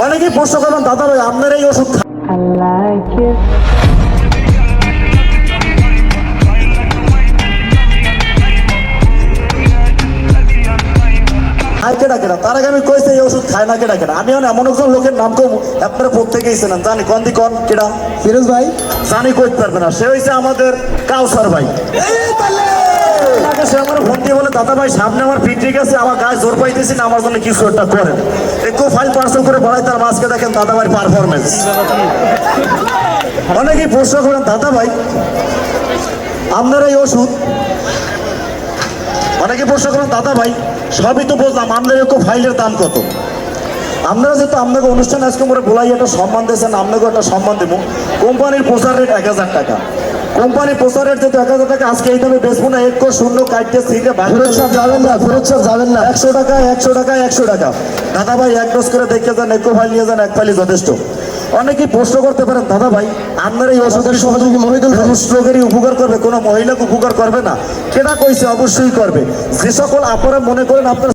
অনেকেই প্রশ্ন করবেন দাদা ভাই আপনার এই ওষুধ খা- I like it. খায় কেডা কেডা? তার আগে আমি কইছি এই ওষুধ খায় না কেডা কেডা? আমি এমন একজন লোকের নাম কম আপনারা প্রত্যেকেই ছিলেন জানি কন দি কন কেডা? ফিরোজ ভাই? জানি কইতে পারবে না। সে হইছে আমাদের কাউসার ভাই। তাকে সে আমার ফোন দিয়ে বলে দাদা ভাই সামনে আমার পিকনিক আছে, আমার গায়ে জোর পাইতেছি না, আমার জন্য কিছু একটা করেন। একটু ফাইল পার্সেল করে বাড়াই তার মাঝকে দেখেন দাদা ভাই পারফরমেন্স অনেকেই প্রশ্ন করেন দাদা ভাই আপনার এই ওষুধ? অনেকে প্রশ্ন করেন দাদা ভাই সবই তো বুঝলাম, আপনার একটু ফাইলের দাম কত? আপনারা যেহেতু আপনাকে অনুষ্ঠান আজকে মোরে বলাই একটা সম্মান দিয়েছেন, আপনাকেও একটা সম্মান দেবো। কোম্পানির প্রচার রেট এক হাজার টাকা। কোম্পানির প্রচার রেট যেহেতু এক হাজার টাকা আজকে এই দামে বেচবো না এক শূন্য কাটতে সিটে সাহেব যাবেন না ফিরোজ সাহেব যাবেন না। একশো টাকা একশো টাকা একশো টাকা। দাদা ভাই এক ডোজ করে দেখে যান একো ফাইল নিয়ে যান এক ফাইলই যথেষ্ট। অনেকেই প্রশ্ন করতে পারেন দাদা ভাই আপনার এই ওষুধের সহযোগী মহিদুল রোগেরই উপকার করবে কোনো মহিলাকে উপকার করবে না। কেনা কইছে? অবশ্যই করবে। যে সকল আপনারা মনে করেন আপনার